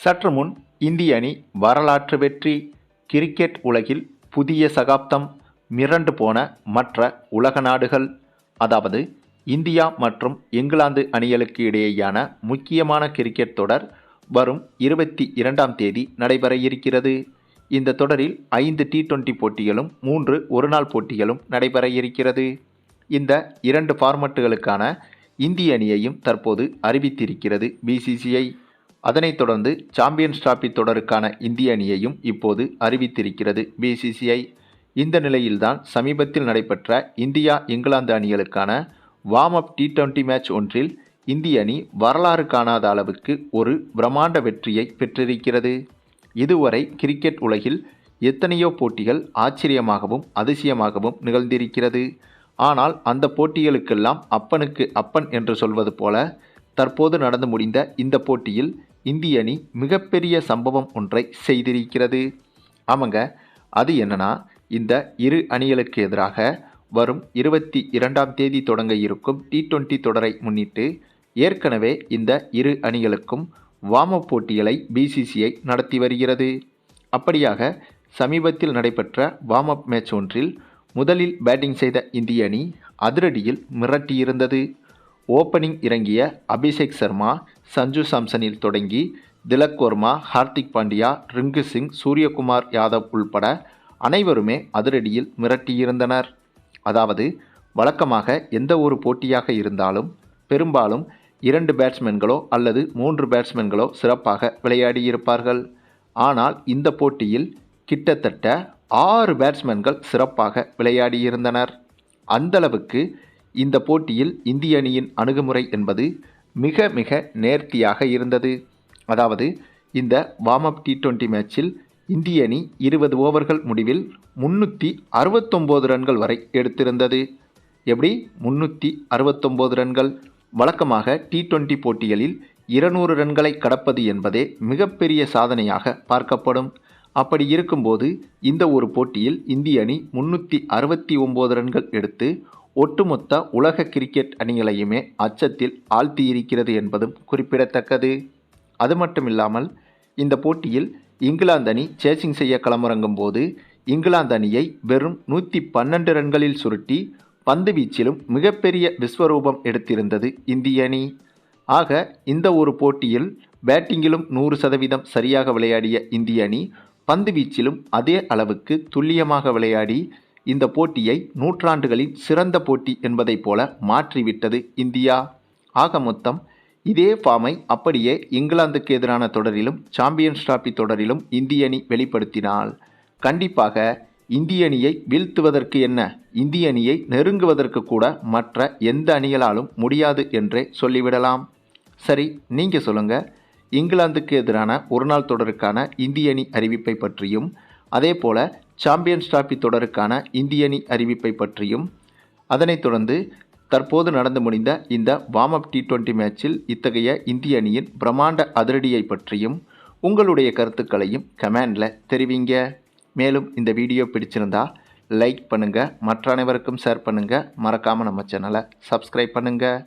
சற்று முன் இந்திய அணி வரலாற்று வெற்றி கிரிக்கெட் உலகில் புதிய சகாப்தம் மிரண்டு போன மற்ற உலக நாடுகள் அதாவது இந்தியா மற்றும் இங்கிலாந்து அணிகளுக்கு இடையேயான முக்கியமான கிரிக்கெட் தொடர் வரும் இருபத்தி இரண்டாம் தேதி நடைபெற இருக்கிறது. இந்த தொடரில் ஐந்து டி டுவெண்டி போட்டிகளும் மூன்று ஒருநாள் போட்டிகளும் நடைபெற இருக்கிறது. இந்த இரண்டு ஃபார்மட்டுகளுக்கான இந்திய அணியையும் தற்போது அறிவித்திருக்கிறது பிசிசிஐ அதனைத் தொடர்ந்து சாம்பியன்ஸ் டிராபி தொடருக்கான இந்திய அணியையும் இப்போது அறிவித்திருக்கிறது. பிசிசிஐ இந்த நிலையில்தான் சமீபத்தில் நடைபெற்ற India England அணிகளுக்கான warm up T twenty match ஒன்றில் இந்திய அணி வரலாறு காணாத அளவுக்கு ஒரு பிரம்மாண்ட வெற்றியை பெற்றிருக்கிறது. இதுவரை கிரிக்கெட் உலகில் எத்தனையோ போட்டிகள் ஆச்சரியமாகவும் அதிசயமாகவும் நிகழ்ந்திருக்கிறது. ஆனால் அந்த போட்டிகளுக்கெல்லாம் அப்பனுக்கு அப்பன் என்று சொல்வது போல தற்போது நடந்து முடிந்த இந்த போட்டியில் இந்திய அணி மிகப்பெரிய சம்பவம் ஒன்றை செய்திருக்கிறது. ஆமாங்க அது என்னன்னா இந்த இரு அணிகளுக்கு எதிராக வரும் இருபத்தி இரண்டாம் தேதி தொடங்க இருக்கும் டி டுவெண்ட்டி தொடரை முன்னிட்டு ஏற்கனவே இந்த இரு அணிகளுக்கும் வார்ம் அப் போட்டிகளை பிசிசிஐ நடத்தி வருகிறது. அப்படியாக சமீபத்தில் நடைபெற்ற வார்ம் அப் மேட்ச் ஒன்றில் முதலில் பேட்டிங் செய்த இந்திய அணி அதிரடியில் மிரட்டியிருந்தது. ஓப்பனிங் இறங்கிய அபிஷேக் சர்மா சஞ்சு சாம்சனில் தொடங்கி திலக் வர்மா ஹார்திக் பாண்டியா ரிங்கு சிங் சூரியகுமார் யாதவ் உள்பட அனைவருமே அதிரடியில் மிரட்டியிருந்தனர். அதாவது வழக்கமாக எந்த ஒரு போட்டியாக இருந்தாலும் பெரும்பாலும் இரண்டு பேட்ஸ்மேன்களோ அல்லது மூன்று பேட்ஸ்மேன்களோ சிறப்பாக விளையாடியிருப்பார்கள். ஆனால் இந்த போட்டியில் கிட்டத்தட்ட ஆறு பேட்ஸ்மேன்கள் சிறப்பாக விளையாடியிருந்தனர். அந்தளவுக்கு இந்த போட்டியில் இந்திய அணியின் அணுகுமுறை என்பது மிக மிக நேர்த்தியாக இருந்தது. அதாவது இந்த வார்ம் அப் டி டுவெண்ட்டி மேட்சில் இந்திய அணி இருபது ஓவர்கள் முடிவில் முன்னூற்றி அறுபத்தொம்போது ரன்கள் வரை எடுத்திருந்தது. எப்படி? முன்னூற்றி அறுபத்தொம்போது ரன்கள். வழக்கமாக டி டுவெண்ட்டி போட்டிகளில் இருநூறு ரன்களை கடப்பது என்பதே மிகப்பெரிய சாதனையாக பார்க்கப்படும். அப்படி இருக்கும்போது இந்த ஒரு போட்டியில் இந்திய அணி முன்னூற்றி அறுபத்தி ஒம்பது ரன்கள் எடுத்து ஒட்டுமொத்த உலக கிரிக்கெட் அணிகளையுமே அச்சத்தில் ஆழ்த்தியிருக்கிறது என்பதும் குறிப்பிடத்தக்கது. அது மட்டும் இல்லாமல் இந்த போட்டியில் இங்கிலாந்து அணி சேசிங் செய்ய களமிறங்கும் போது இங்கிலாந்து அணியை வெறும் நூற்றி பன்னெண்டு ரன்களில் சுருட்டி பந்து வீச்சிலும் மிகப்பெரிய விஸ்வரூபம் எடுத்திருந்தது இந்திய அணி. ஆக இந்த ஒரு போட்டியில் பேட்டிங்கிலும் நூறு சதவீதம் சரியாக விளையாடிய இந்திய அணி பந்து வீச்சிலும் அதே அளவுக்கு துல்லியமாக விளையாடி இந்த போட்டியை நூற்றாண்டுகளின் சிறந்த போட்டி என்பதைப் போல மாற்றிவிட்டது இந்தியா. ஆக மொத்தம் இதே ஃபார்மை அப்படியே இங்கிலாந்துக்கு எதிரான தொடரிலும் சாம்பியன்ஸ் டிராபி தொடரிலும் இந்திய அணி வெளிப்படுத்தினால் கண்டிப்பாக இந்திய அணியை வீழ்த்துவதற்கு என்ன? இந்திய அணியை நெருங்குவதற்கு கூட மற்ற எந்த அணிகளாலும் முடியாது என்றே சொல்லிவிடலாம். சரி நீங்கள் சொல்லுங்கள் இங்கிலாந்துக்கு எதிரான ஒருநாள் தொடருக்கான இந்திய அணி அறிவிப்பை பற்றியும் அதே போல் சாம்பியன்ஸ் டிராபி தொடருக்கான இந்திய அணி அறிவிப்பை பற்றியும் அதனைத் தொடர்ந்து தற்போது நடந்து முடிந்த இந்த வார்ம் அப் டி டுவெண்ட்டி மேட்சில் இத்தகைய இந்திய அணியின் பிரம்மாண்ட அதிரடியை பற்றியும் உங்களுடைய கருத்துக்களையும் கமெண்டில் தெரிவிங்க. மேலும் இந்த வீடியோ பிடிச்சிருந்தா லைக் பண்ணுங்கள் மற்ற அனைவருக்கும் ஷேர் பண்ணுங்கள் மறக்காமல் நம்ம சேனலை சப்ஸ்கிரைப் பண்ணுங்கள்